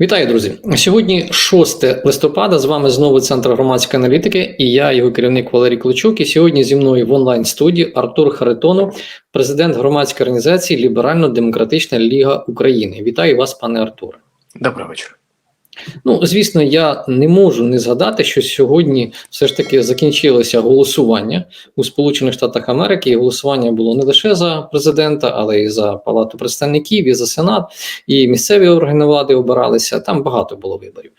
Вітаю, друзі! Сьогодні 6 листопада. З вами знову центр громадської аналітики, і я, його керівник Валерій Клочук. І сьогодні зі мною в онлайн студії Артур Харитонов, президент громадської організації Ліберально-Демократична Ліга України. Вітаю вас, пане Артуре. Добрий вечір. Ну, звісно, я не можу не згадати, що сьогодні все ж таки закінчилося голосування у Сполучених Штатах Америки. І голосування було не лише за президента, але й за Палату представників, і за Сенат, і місцеві органи влади обиралися. Там багато було виборів.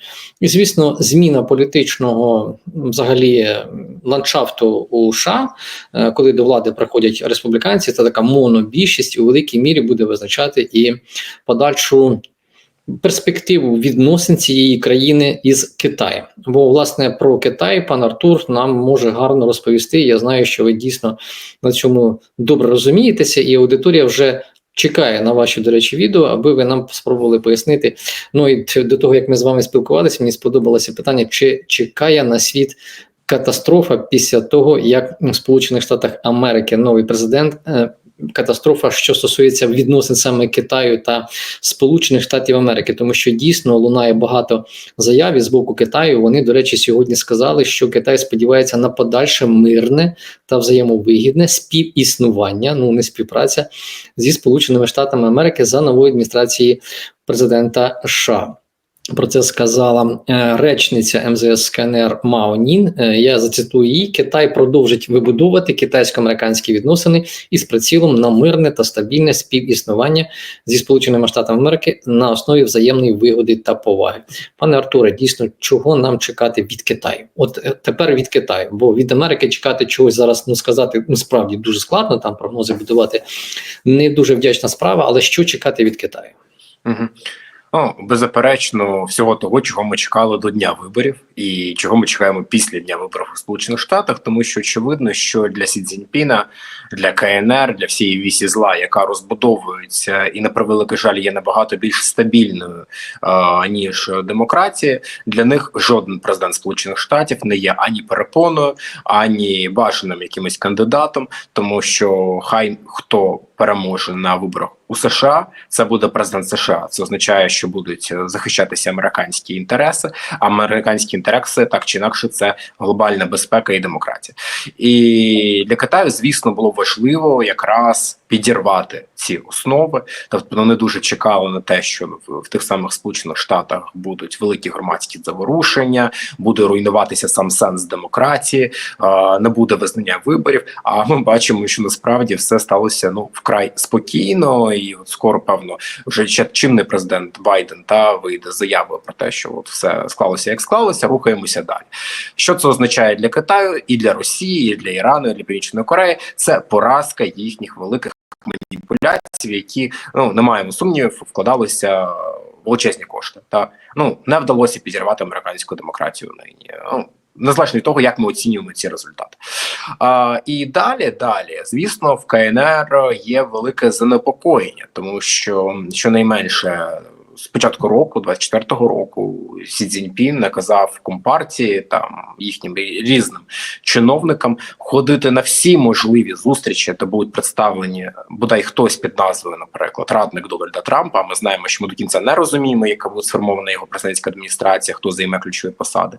І звісно, зміна політичного взагалі ландшафту у США, е, коли до влади приходять республіканці, це така монобільшість у великій мірі буде визначати і подальшу перспективу відносин цієї країни із Китаєм. Бо власне про Китай пан Артур нам може гарно розповісти. Я знаю, що ви дійсно на цьому добре розумієтеся, і аудиторія вже. Чекає на ваші, до речі, відео, аби ви нам спробували пояснити. Ну і до того, як ми з вами спілкувалися, мені сподобалося питання, чи чекає на світ катастрофа після того, як в Сполучених Штатах Америки новий президент е, катастрофа, що стосується відносин саме Китаю та Сполучених Штатів Америки, тому що дійсно лунає багато заяв із боку Китаю. Вони, до речі, сьогодні сказали, що Китай сподівається на подальше мирне та взаємовигідне співіснування, ну не співпраця зі Сполученими Штатами Америки за нової адміністрації президента США. Про це сказала е, речниця МЗС КНР Мао Нін. Е, я зацитую її: Китай продовжить вибудовувати китайсько-американські відносини із прицілом на мирне та стабільне співіснування зі Сполученими Штатами Америки на основі взаємної вигоди та поваги. Пане Артуре, дійсно, чого нам чекати від Китаю? От е, тепер від Китаю, бо від Америки чекати чогось зараз ну сказати ну справді дуже складно. Там прогнози будувати не дуже вдячна справа. Але що чекати від Китаю? Угу. Ну, беззаперечно, всього того, чого ми чекали до дня виборів, і чого ми чекаємо після дня виборів у Сполучених Штатах, тому що очевидно, що для Сі Цзіньпіна, для КНР, для всієї вісі зла, яка розбудовується і на превеликий жаль є набагато більш стабільною а, ніж демократія. Для них жоден президент Сполучених Штатів не є ані перепоною, ані бажаним якимось кандидатом, тому що хай хто переможе на виборах у США, це буде президент США. Це означає, що будуть захищатися американські інтереси. Американські інтереси так чи інакше, це глобальна безпека і демократія. І для Китаю, звісно, було важливо якраз підірвати ці основи. Тобто вони дуже чекали на те, що в, тих самих сполучених штатах будуть великі громадські заворушення, буде руйнуватися сам сенс демократії, не буде визнання виборів. А ми бачимо, що насправді все сталося ну вкрай спокійно, і от скоро, певно, вже ще чинний президент Байден та вийде з заявою про те, що от все склалося як склалося, рухаємося далі. Що це означає для Китаю і для Росії, і для Ірану, і для Північної Кореї? Це поразка їхніх великих маніпуляцій, які ну не маємо сумнівів, вкладалися величезні кошти. Та ну не вдалося підірвати американську демократію нині. Ну, Незалежно від того, як ми оцінюємо ці результати. А, І далі, далі, звісно, в КНР є велике занепокоєння, тому що щонайменше з початку року, 24-го року, Сі Цзіньпін наказав компартії там їхнім різним чиновникам ходити на всі можливі зустрічі, де будуть представлені бодай хтось під назвою, наприклад, радник Дональда Трампа. Ми знаємо, що ми до кінця не розуміємо, яка буде сформована його президентська адміністрація, хто займе ключові посади,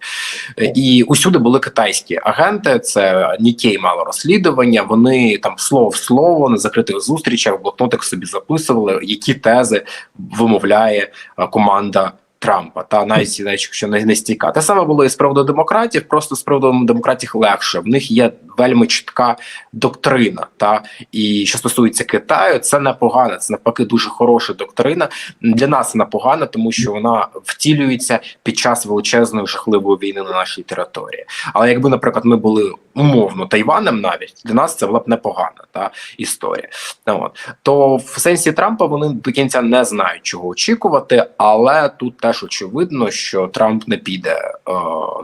і усюди були китайські агенти. Це Нікей мало розслідування. Вони там слово в слово на закритих зустрічах в блокнотах собі записували, які тези вимовляє команда Трампа та навіть якщо не, не стійка. Те саме було і з приводу демократів. Просто з приводу демократів легше. В них є вельми чітка доктрина. Та і що стосується Китаю, це непогано. Це навпаки дуже хороша доктрина. Для нас вона погана, тому що вона втілюється під час величезної жахливої війни на нашій території. Але якби, наприклад, ми були умовно Тайванем, навіть для нас це була б непогана та історія. От то в сенсі Трампа вони до кінця не знають, чого очікувати, але тут теж очевидно, що Трамп не піде е,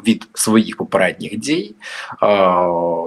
від своїх попередніх дій. Е,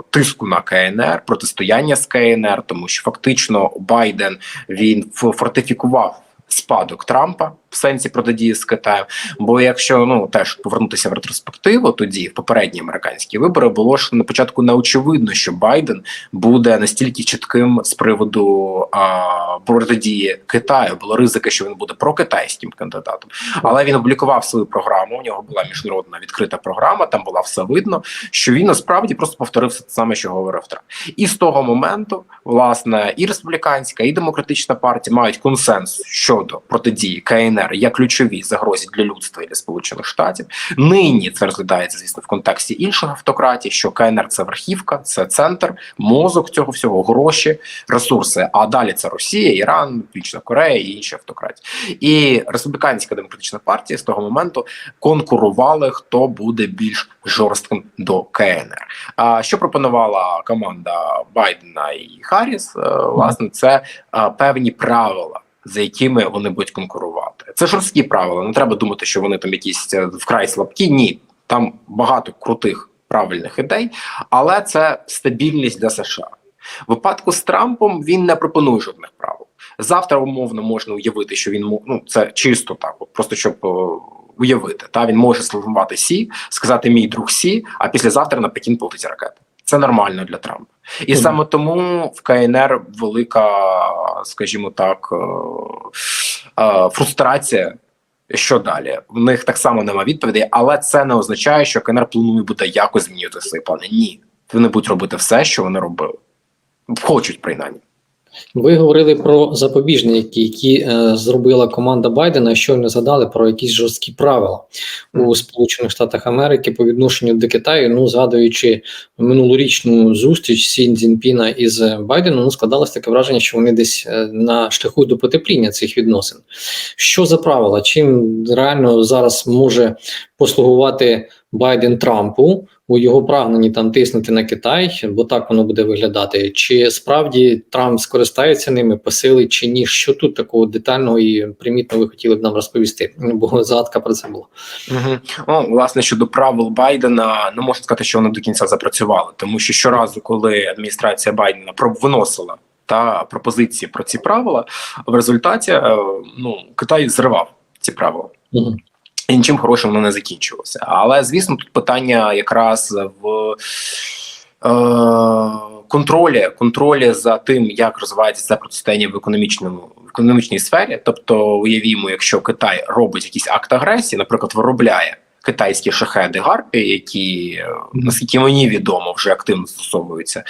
тиску на КНР, протистояння з КНР, тому що фактично Байден він фортифікував спадок Трампа. В сенсі протидії з Китаєм. Бо якщо ну теж повернутися в ретроспективу, тоді в попередні американські вибори було ж на початку не очевидно, що Байден буде настільки чітким з приводу а, протидії Китаю. Було ризики, що він буде прокитайським кандидатом, але він опублікував свою програму. У нього була міжнародна відкрита програма. Там була все видно, що він насправді просто повторив все те саме, що говорив Трамп. І з того моменту, власне, і республіканська, і демократична партія мають консенсус щодо протидії КНР як ключовій загрозі для людства і для Сполучених Штатів. Нині це розглядається, звісно, в контексті інших автократій, що КНР це верхівка, це центр, мозок цього всього, гроші, ресурси. А далі це Росія, Іран, Північна Корея і інші автократії. І республіканська демократична партія з того моменту конкурували, хто буде більш жорстким до КНР. А що пропонувала команда Байдена і Харріс? Е, Власне, це е, певні правила. За якими вони будуть конкурувати, це жорсткі правила. Не треба думати, що вони там якісь е, вкрай слабкі. Ні, там багато крутих правильних ідей, але це стабільність для США. В випадку з Трампом він не пропонує жодних правил. Завтра умовно можна уявити, що він ну це чисто так, просто щоб е, уявити. Та він може служувати Сі, сказати мій друг Сі, а післязавтра на Пекін полетить ракета. Це нормально для Трампа, і Мгм. саме тому в КНР велика, скажімо так, е, е, фрустрація. Що далі? В них так само нема відповідей, але це не означає, що КНР планує буде якось змінювати свої плани. Ні, вони будуть робити все, що вони робили. Хочуть принаймні. Ви говорили про запобіжники, які е, зробила команда Байдена. Щойно згадали про якісь жорсткі правила у Сполучених Штатах Америки по відношенню до Китаю. Ну згадуючи минулорічну зустріч Сі Цзіньпіна із Байденом, ну складалось таке враження, що вони десь е, на шляху до потепління цих відносин. Що за правила? Чим реально зараз може послугувати Байден Трампу у його прагненні там тиснути на Китай, бо так воно буде виглядати. Чи справді Трамп скористається ними, посилить чи ні? Що тут такого детального і примітного ви хотіли б нам розповісти? Бо загадка про це була. Угу. Ну, власне, щодо правил Байдена, не можна сказати, що вони до кінця запрацювали, тому що щоразу, коли адміністрація Байдена про- виносила та пропозиції про ці правила, в результаті е, ну Китай зривав ці правила. Угу. І нічим хорошим воно не закінчилося. Але звісно, тут питання якраз в е, контролі, контролі за тим, як розвивається це протистояння в економічному в економічній сфері. Тобто, уявімо, якщо Китай робить якийсь акт агресії, наприклад, виробляє. Китайські шахеди гарпі, які наскільки мені відомо, вже активно застосовуються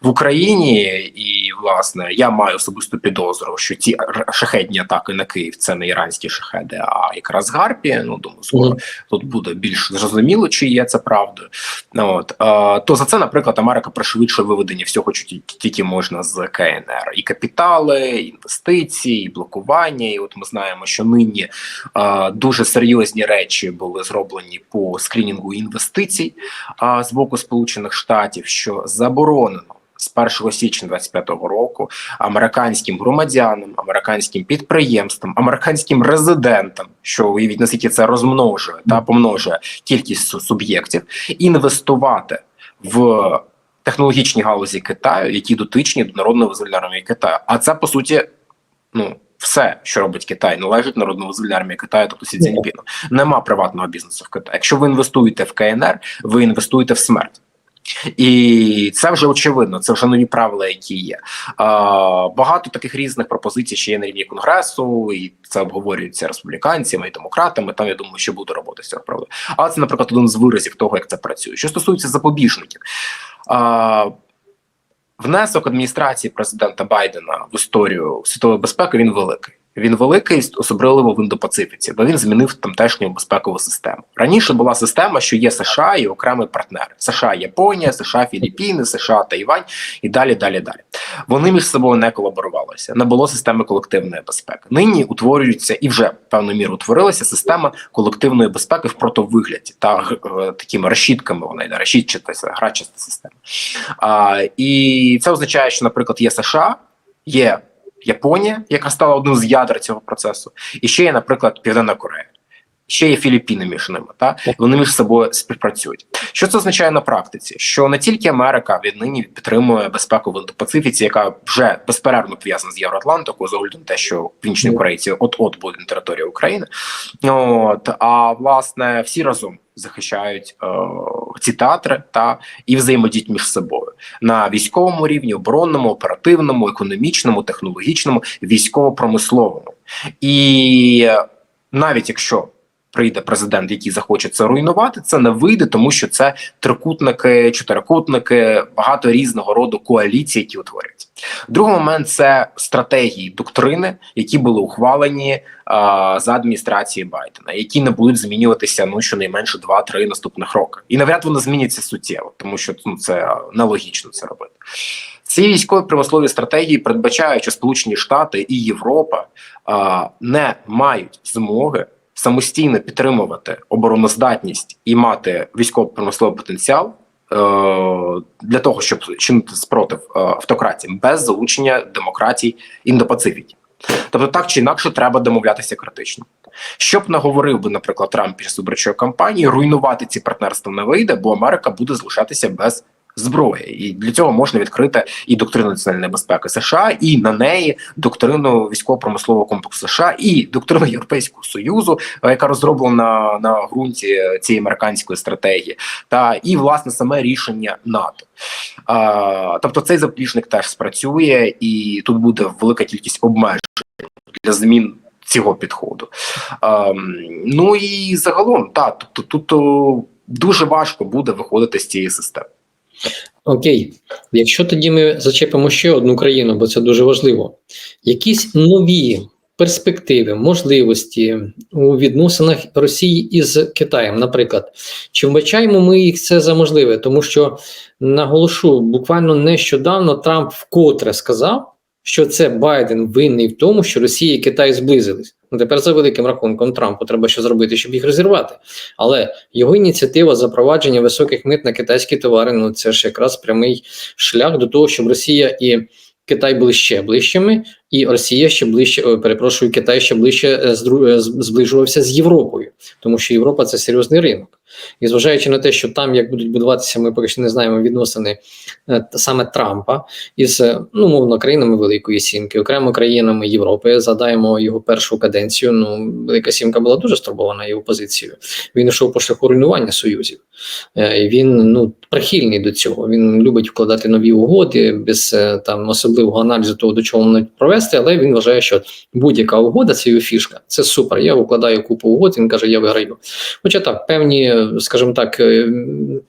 в Україні, і власне я маю особисту підозру, що р- шахедні атаки на Київ це не іранські шахеди, а якраз гарпі. Ну думаю, скоро тут буде більш зрозуміло, чи є це правдою. Ну, От е, то за це, наприклад, Америка пришвидшує виведення всього, що тільки, тільки можна з КНР, і капітали, і інвестиції, і блокування. І от ми знаємо, що нині е, дуже серйозні речі були зроблені по скрінінгу інвестицій е, з боку Сполучених Штатів, що заборонено. З 1 січня 25-го року американським громадянам, американським підприємствам, американським резидентам, що уявіть наскільки це розмножує та помножує кількість суб'єктів, інвестувати в технологічні галузі Китаю, які дотичні до народного визвольної армії Китаю. А це по суті, ну. Все, що робить Китай, належить народному визвольній армії Китаю, тобто Сі Цзіньпіну. Нема приватного бізнесу в Китаї. Якщо ви інвестуєте в КНР, ви інвестуєте в смерть. І це вже очевидно, це вже нові правила, які є. А, багато таких різних пропозицій ще є на рівні конгресу, і це обговорюється республіканцями і демократами. Там я думаю, що буде робота з цього правила. Але це, наприклад, один з виразів того, як це працює. Що стосується запобіжників. А, Внесок адміністрації президента Байдена в історію світової безпеки він великий. Він великий, особливо в індопацифіці, бо він змінив тамтешню безпекову систему. Раніше була система, що є США і окремий партнер: США, Японія, США, Філіппіни, США, Тайвань і далі, далі, далі. Вони між собою не колаборувалися, не було системи колективної безпеки. Нині утворюється і вже певною мірою утворилася система колективної безпеки в протовигляді та е, такими решітками. Вона йде решітчата, грачаста система. А, і це означає, що, наприклад, є США, є Японія, яка стала одним з ядер цього процесу, і ще є, наприклад, Південна Корея. ще є Філіппіни між ними, та вони між собою співпрацюють. Що це означає на практиці? Що не тільки Америка віднині підтримує безпеку в Індопацифіці, яка вже безперервно пов'язана з Євроатлантикою, з огляду на те, що північні корейці от от буде на території України. От а власне всі разом захищають е, ці театри та і взаємодіють між собою на військовому рівні, оборонному, оперативному, економічному, технологічному, військово-промисловому. І навіть якщо прийде президент, який захоче це руйнувати, це не вийде, тому що це трикутники, чотирикутники, багато різного роду коаліцій, які утворюються. Другий момент це стратегії доктрини, які були ухвалені а, за адміністрації Байдена, які не будуть змінюватися ну щонайменше 2-3 наступних роки, і навряд вони зміняться суттєво, тому що ну це нелогічно це робити. Ці військові промислові стратегії передбачають, що Сполучені Штати і Європа а, не мають змоги самостійно підтримувати обороноздатність і мати військово-промисловий потенціал. Е, Для того щоб чинити спротив е, автократіям без залучення демократій індопацифіки, тобто так чи інакше треба домовлятися критично. Щоб наговорив би, наприклад, Трамп після виборчої кампанії, руйнувати ці партнерства не вийде, бо Америка буде залишатися без зброї, і для цього можна відкрити і доктрину національної безпеки США, і на неї доктрину військово-промислового комплексу США, і доктрину Європейського союзу, е, яка розроблена на ґрунті цієї американської стратегії, та і власне саме рішення НАТО. А, тобто цей запобіжник теж спрацює, і тут буде велика кількість обмежень для змін. Цього підходу. Ем, ну і загалом, так, тобто тут дуже важко буде виходити з цієї системи. Окей, якщо тоді ми зачепимо ще одну країну, бо це дуже важливо. Якісь нові перспективи, можливості у відносинах Росії із Китаєм, наприклад, чи вбачаємо ми їх це за можливе? Тому що наголошу, буквально нещодавно Трамп вкотре сказав, що це Байден винний в тому, що Росія і Китай зблизились. Ну тепер за великим рахунком Трампу треба що зробити, щоб їх розірвати. Але його ініціатива запровадження високих мит на китайські товари ну це ж якраз прямий шлях до того, щоб Росія і Китай були ще ближчими, і Росія ще ближче, перепрошую, Китай ще ближче е, е, зближувався з Європою, тому що Європа це серйозний ринок. І зважаючи на те, що там як будуть будуватися, ми поки що не знаємо відносини е, саме Трампа із е, ну мовно країнами Великої Сімки, окремо країнами Європи. Згадаємо його першу каденцію. Ну Велика Сімка була дуже стурбована його позицією. Він йшов по шляху руйнування союзів. Е, Він ну прихильний до цього. Він любить вкладати нові угоди без е, там особливого аналізу того, до чого вони провести, але він вважає, що будь-яка угода це його фішка. Це супер. Я укладаю купу угод. Він каже, я виграю. Хоча так, певні, скажімо так, е,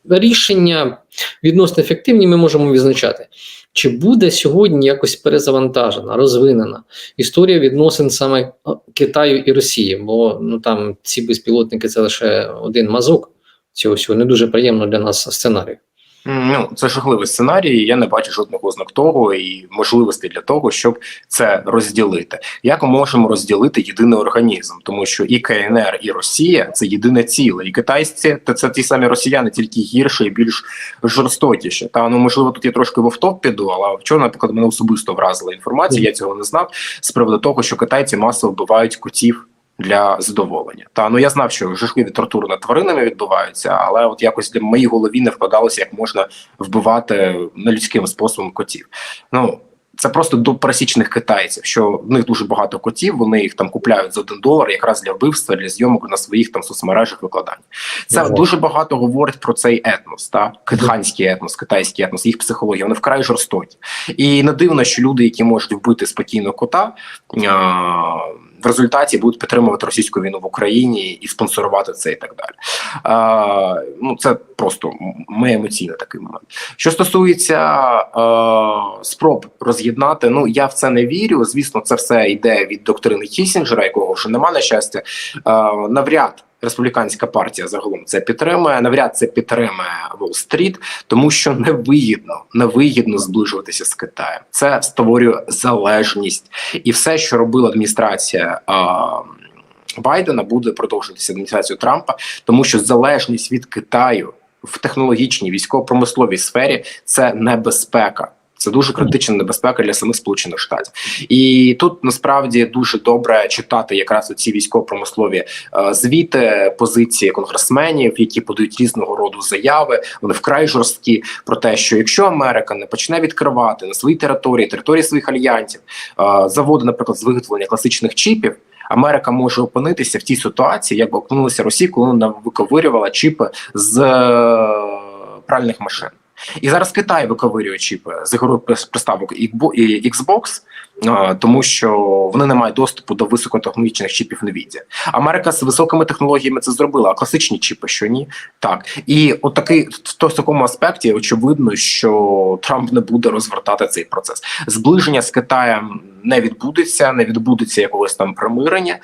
рішення відносно ефективні ми можемо відзначати. Чи буде сьогодні якось перезавантажена, розвинена історія відносин саме Китаю і Росії? Бо ну там ці безпілотники це лише один мазок цього всього не дуже приємно для нас сценарій. Ну, це жахливий сценарій. Я не бачу жодних ознак того і можливостей для того, щоб це розділити. Як ми можемо розділити єдиний організм, тому що і КНР, і Росія це єдине ціле, і китайці та це ті самі росіяни, тільки гірше і більш жорстокіші. Та ну можливо, тут я трошки в автоп піду, але вчора, наприклад, мене особисто вразила інформація. Я цього не знав з приводу того, що китайці масово вбивають котів. Для задоволення та ну я знав, що жахливі тортури над тваринами відбуваються, але от якось для моїй голові не вкладалося, як можна вбивати нелюдським способом котів. Ну це просто до пересічних китайців, що в них дуже багато котів. Вони їх там купляють за один долар, якраз для вбивства, для зйомок на своїх там соцмережах викладань. Це Ага. дуже багато говорить про цей етнос, та китайський етнос, китайський етнос, їх психологія. Вони вкрай жорстокі, і не дивно, що люди, які можуть вбити спокійно кота. А, в результаті будуть підтримувати російську війну в Україні і спонсорувати це і так далі. А, ну це просто ми емоційно такий момент. Що стосується а, спроб роз'єднати, ну я в це не вірю. Звісно, це все йде від доктрини Кісінджера, якого вже нема на щастя. А, навряд республіканська партія загалом це підтримує. Навряд це підтримує Уолл-стріт, тому що невигідно, невигідно зближуватися з Китаєм. Це створює залежність, і все, що робила адміністрація. Байдена буде продовжуватися адміністрацію Трампа, тому що залежність від Китаю в технологічній військово-промисловій сфері це небезпека Це дуже критична небезпека для самих сполучених штатів, і тут насправді дуже добре читати якраз ці військово-промислові е, звіти, позиції конгресменів, які подають різного роду заяви. Вони вкрай жорсткі про те, що якщо Америка не почне відкривати на своїй території, території своїх альянсів, е, заводи, наприклад, з виготовлення класичних чіпів. Америка може опинитися в тій ситуації, як би опинилася Росія, коли вона виковирювала чіпи з е, пральних машин. І зараз Китай виковирює чіпи з ігрових приставок Xbox, тому що вони не мають доступу до високотехнологічних чіпів NVIDIA. Америка з високими технологіями це зробила, а класичні чіпи, що ні, так і от такий в в такому аспекті очевидно, що Трамп не буде розвертати цей процес. Зближення з Китаєм не відбудеться, не відбудеться якогось там примирення,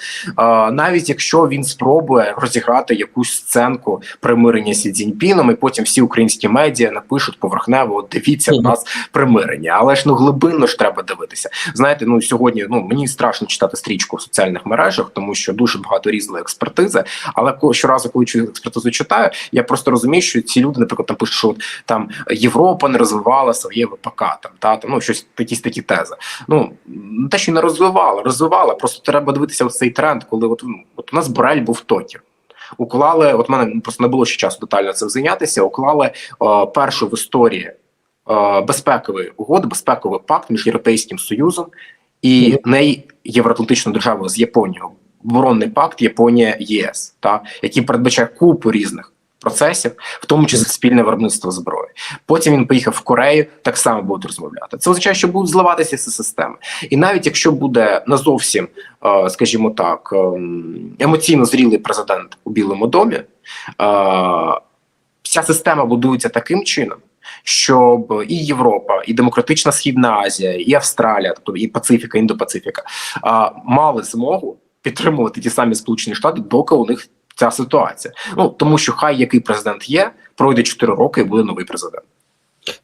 навіть якщо він спробує розіграти якусь сценку примирення зі Цзіньпіном, і потім всі українські медіа напишуть поверхнево: дивіться, у нас примирення. Але ж ну глибинно ж треба дивитися. Знаєте, ну сьогодні ну мені страшно читати стрічку в соціальних мережах, тому що дуже багато різної експертизи. Але щоразу, коли експертизу читаю, я просто розумію, що ці люди, наприклад, там пишуть, що там Європа не розвивала своє ВПК, там та там ну щось якісь такі тези. Ну те, що не розвивала, розвивала. Просто треба дивитися ось цей тренд, коли от, ну, от у нас Борель був Токіо. Уклали, от мене просто не було ще часу детально цим зайнятися. Уклали е, першу в історії е, безпековий угоду, безпековий пакт між Європейським Союзом і не євроатлантичною державою з Японією. Оборонний пакт Японія ЄС, та який передбачає купу різних процесів, в тому числі спільне виробництво зброї. Потім він поїхав в Корею, так само будуть розмовляти. Це означає, що будуть зливатися ці системи. І навіть якщо буде не зовсім, е, скажімо так, ем, емоційно зрілий президент у Білому домі, е, вся система будується таким чином. Щоб і Європа, і демократична Східна Азія, і Австралія, тобто і Пацифіка, Індопацифіка, мали змогу підтримувати ті самі Сполучені Штати, доки у них ця ситуація. Ну тому що хай який президент є, пройде 4 роки і буде новий президент.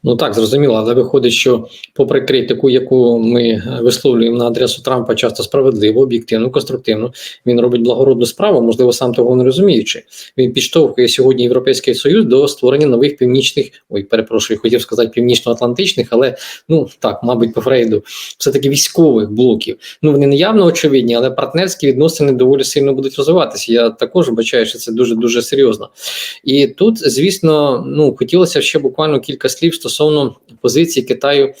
Ну так, зрозуміло, але виходить, що попри критику, яку ми е, висловлюємо на адресу Трампа, часто справедливо, об'єктивно, конструктивно, він робить благородну справу, можливо, сам того не розуміючи. Він підштовхує сьогодні Європейський Союз до створення нових північних, ой, перепрошую, хотів сказати північно-атлантичних, але ну так, мабуть, по Фрейду, все таки військових блоків. Ну вони не явно очевидні, але партнерські відносини доволі сильно будуть розвиватися. Я також бачаю, що це дуже дуже серйозно. І тут, звісно, ну хотілося ще буквально кілька слів стосовно позиції Китаю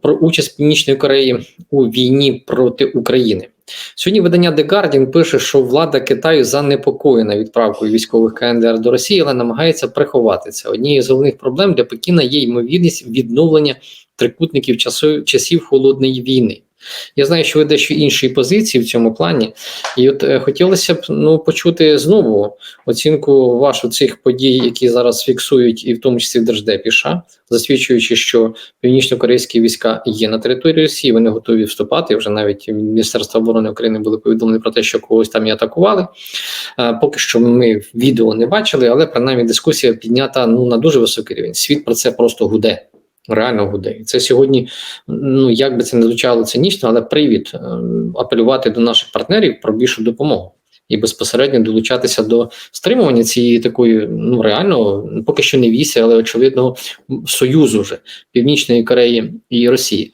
про участь Північної Кореї у війні проти України. Сьогодні видання The Guardian пише, що влада Китаю занепокоєна відправкою військових КНДР до Росії, але намагається приховати це. Однією з головних проблем для Пекіна є ймовірність відновлення трикутників часу, часів холодної війни. Я знаю, що ви дещо інші позиції в цьому плані, і от е, хотілося б ну почути знову оцінку вашу цих подій, які зараз фіксують, і в тому числі в Держдепі США, засвідчуючи, що північно-корейські війська є на території Росії, вони готові вступати. Вже навіть Міністерство оборони України були повідомлені про те, що когось там і атакували. Е, Поки що ми відео не бачили, але принаймні дискусія піднята ну на дуже високий рівень. Світ про це просто гуде. Реально гуде. Це сьогодні, ну як би це не звучало цинічно, але привід е, апелювати до наших партнерів про більшу допомогу і безпосередньо долучатися до стримування цієї такої, ну реально, поки що не вісі, але очевидного союзу вже Північної Кореї і Росії.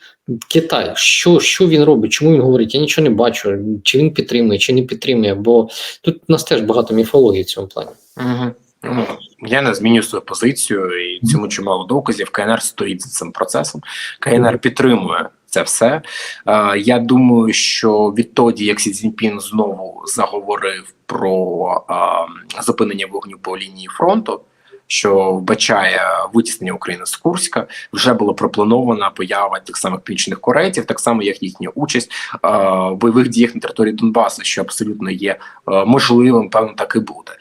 Китай, що, що він робить? Чому він говорить? Я нічого не бачу, чи він підтримує, чи не підтримує, бо тут у нас теж багато міфології в цьому плані. Угу. Я не змінюю свою позицію, і цьому чимало доказів. КНР стоїть за цим процесом. КНР підтримує це все. Е, я думаю, що відтоді, як Сі Цзіньпін знову заговорив про е, зупинення вогню по лінії фронту. Що вбачає витіснення України з Курська, вже було пропланована поява тих самих північних корейців, так само як їхня участь е, в бойових діях на території Донбасу, що абсолютно є е, можливим, певно, так і буде.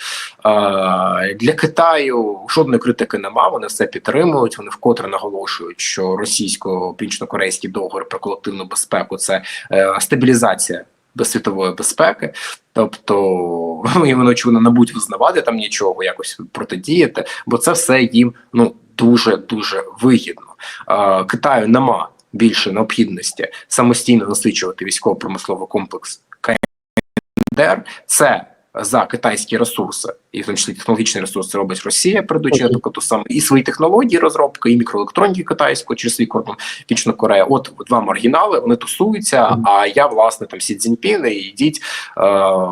Е, для Китаю жодної критики нема. Вони все підтримують. Вони вкотре наголошують, що російсько-північно-корейський договір про колективну безпеку це е, стабілізація світової безпеки. Тобто і вони очевидно не будуть визнавати там нічого, якось протидіяти, бо це все їм ну дуже дуже вигідно. Е, Китаю нема більше необхідності самостійно насичувати військово-промисловий комплекс КНДР. Це за китайські ресурси, і в тому числі технологічні ресурси робить Росія, передучи, наприклад, ту саму і свої технології розробки, і мікроелектроніки китайської через свій кордон Північна Корея. От два маргінали вони тусуються. А я власне там Сі Цзіньпін, і йдіть е,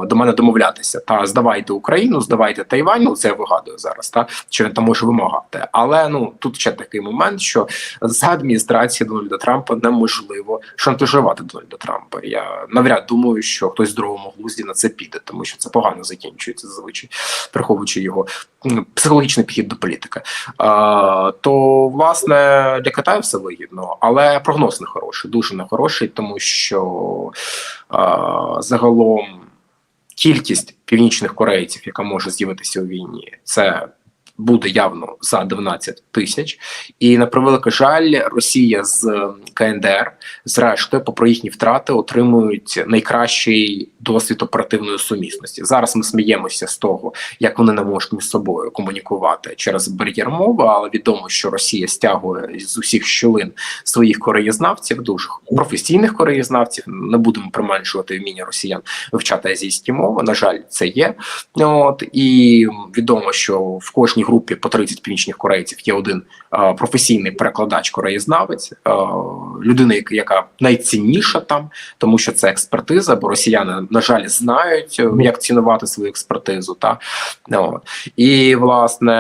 до мене домовлятися. Та здавайте Україну, здавайте Тайвань. Ну це я вигадую зараз. Та що він там може вимагати. Але ну тут ще такий момент, що за адміністрації Дональда Трампа неможливо шантажувати Дональда Трампа. Я навряд думаю, що хтось в здоровому глузді на це піде, тому що це погано закінчується зазвичай, враховуючи його психологічний підхід до політики. А, то власне для Китаю все вигідно, але прогноз не хороший, дуже не хороший, тому що а, загалом кількість північних корейців, яка може з'явитися у війні, це буде явно за 12 тисяч. І на превеликий жаль, Росія з КНДР, зрештою, попри їхні втрати, отримують найкращий досвід оперативної сумісності. Зараз ми сміємося з того, як вони не можуть між собою комунікувати через бар'єр мови, але відомо, що Росія стягує з усіх щілин своїх кореєзнавців, дуже професійних кореєзнавців. Не будемо применшувати вміння росіян вивчати азійські мови. На жаль, це є. От і відомо, що в кожній групі по 30 північних корейців є один е, професійний перекладач кореєзнавець, е, людина, яка- найцінніша там, тому що це експертиза, бо росіяни, на жаль, знають, е, як цінувати свою експертизу. Та і власне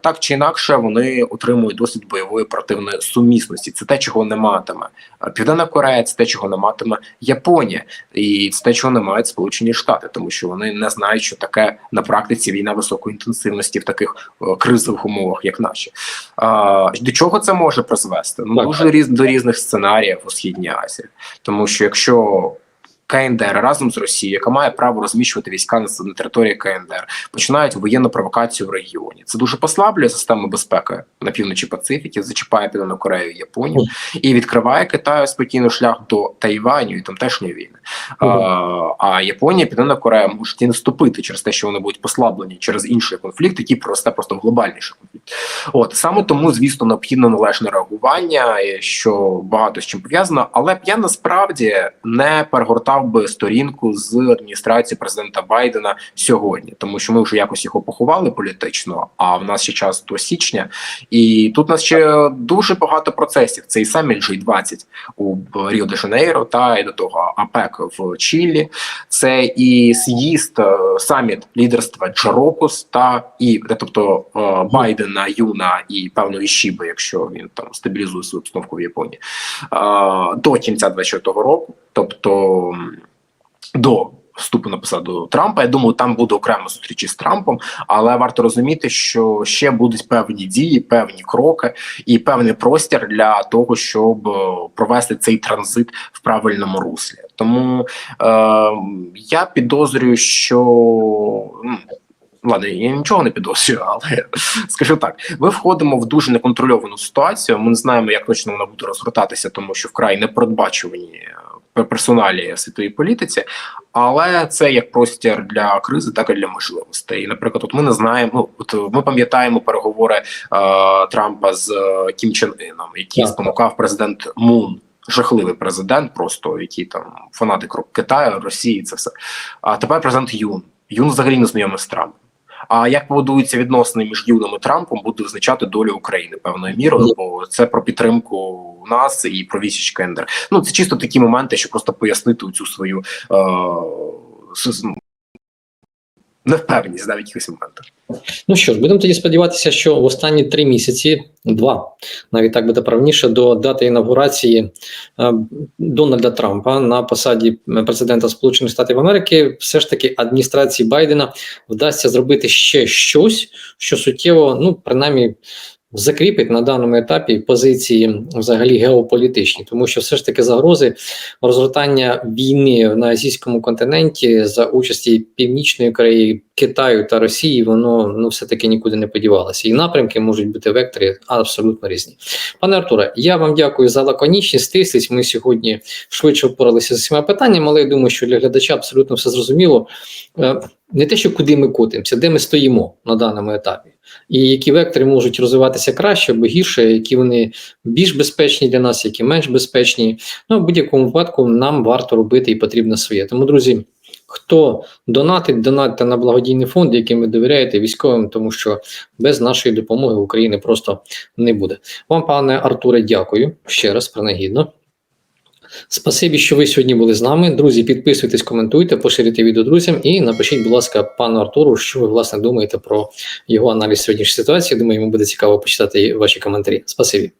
так чи інакше вони отримують досвід бойової оперативної сумісності. Це те, чого не матиме Південна Корея, це те, чого не матиме Японія, і це те, чого не мають Сполучені Штати, тому що вони не знають, що таке на практиці війна високої інтенсивності в таких кризових умовах, як наші. А, до чого це може призвести? Ну дуже різ до різних сценаріїв у східній Азії, тому що якщо КНДР разом з Росією, яка має право розміщувати війська на, на території КНДР, починають воєнну провокацію в регіоні. Це дуже послаблює систему безпеки на півночі Пацифіки, зачіпає Південну Корею Японію і відкриває Китаю спокійно шлях до Тайваню і тамтешньої війни. А, а Японія, Південна Корея можуть і не вступити через те, що вони будуть послаблені через інший конфлікт, який просто просто глобальніший конфлікт. От саме тому, звісно, необхідно належне реагування, що багато з чим пов'язано. Але я насправді не перегортав би сторінку з адміністрації президента Байдена сьогодні, тому що ми вже якось його поховали політично. А в нас ще час до січня, і тут у нас ще дуже багато процесів. Цей саміт G20 у Ріо де Жанейро, та і до того АПЕК в Чилі. Це і з'їзд е, саміт лідерства Джарокус, та і тобто е, Байдена, Юна і певно і Шіби, якщо він там стабілізує свою обстановку в Японії е, до кінця 24-го року, тобто до. Вступу на посаду Трампа. Я думаю, там буде окремо зустрічі з Трампом, але варто розуміти, що ще будуть певні дії, певні кроки і певний простір для того, щоб е, провести цей транзит в правильному руслі. Тому е, я підозрюю, що м, Ладно, я нічого не підозрюю, але скажу так: ми входимо в дуже неконтрольовану ситуацію. Ми не знаємо, як точно вона буде розгортатися, тому що вкрай непередбачувані персоналі в світовій політиці. Але це як простір для кризи, так і для можливостей. Наприклад, от ми не знаємо. Ну, от ми пам'ятаємо переговори е, Трампа з е, Кім Чен Іном, Так. спонукав президент Мун. Жахливий президент, просто який там фанатик Китаю, Росії, це все. А тепер президент Юн. Юн взагалі не знайомий з Трампом. А як побудуються відносини між Юном і Трампом, буде визначати долю України певною мірою, бо це про підтримку нас і про вісіч Кендер. Ну це чисто такі моменти, щоб просто пояснити цю свою е- с- навіть якихось моментах. Ну що ж, будемо тоді сподіватися, що в останні три місяці, два, навіть так буде правніше, до дати інавгурації е, Дональда Трампа на посаді президента Сполучених Штатів Америки, все ж таки адміністрації Байдена вдасться зробити ще щось, що суттєво, ну принаймні. Закріпить на даному етапі позиції взагалі геополітичні, тому що все ж таки загрози розгортання війни на азійському континенті за участі Північної Кореї, Китаю та Росії, воно ну все таки нікуди не подівалося. І напрямки можуть бути векторі абсолютно різні. Пане Артуре, я вам дякую за лаконічність, стислість. Ми сьогодні швидше впоралися з усіма питаннями, але я думаю, що для глядача абсолютно все зрозуміло. Е, Не те, що куди ми котимося, де ми стоїмо на даному етапі, і які вектори можуть розвиватися краще або гірше, які вони більш безпечні для нас, які менш безпечні. Ну, в будь-якому випадку нам варто робити і потрібно своє. Тому, друзі, Хто донатить, донатьте на благодійний фонд, яким ви довіряєте військовим, тому що без нашої допомоги України просто не буде. Вам, пане Артуре, дякую ще раз принагідно. Спасибі, що ви сьогодні були з нами. Друзі, підписуйтесь, коментуйте, поширюйте відео друзям і напишіть, будь ласка, пану Артуру, що ви власне думаєте про його аналіз сьогоднішньої ситуації. Думаю, йому буде цікаво почитати ваші коментарі. Спасибі.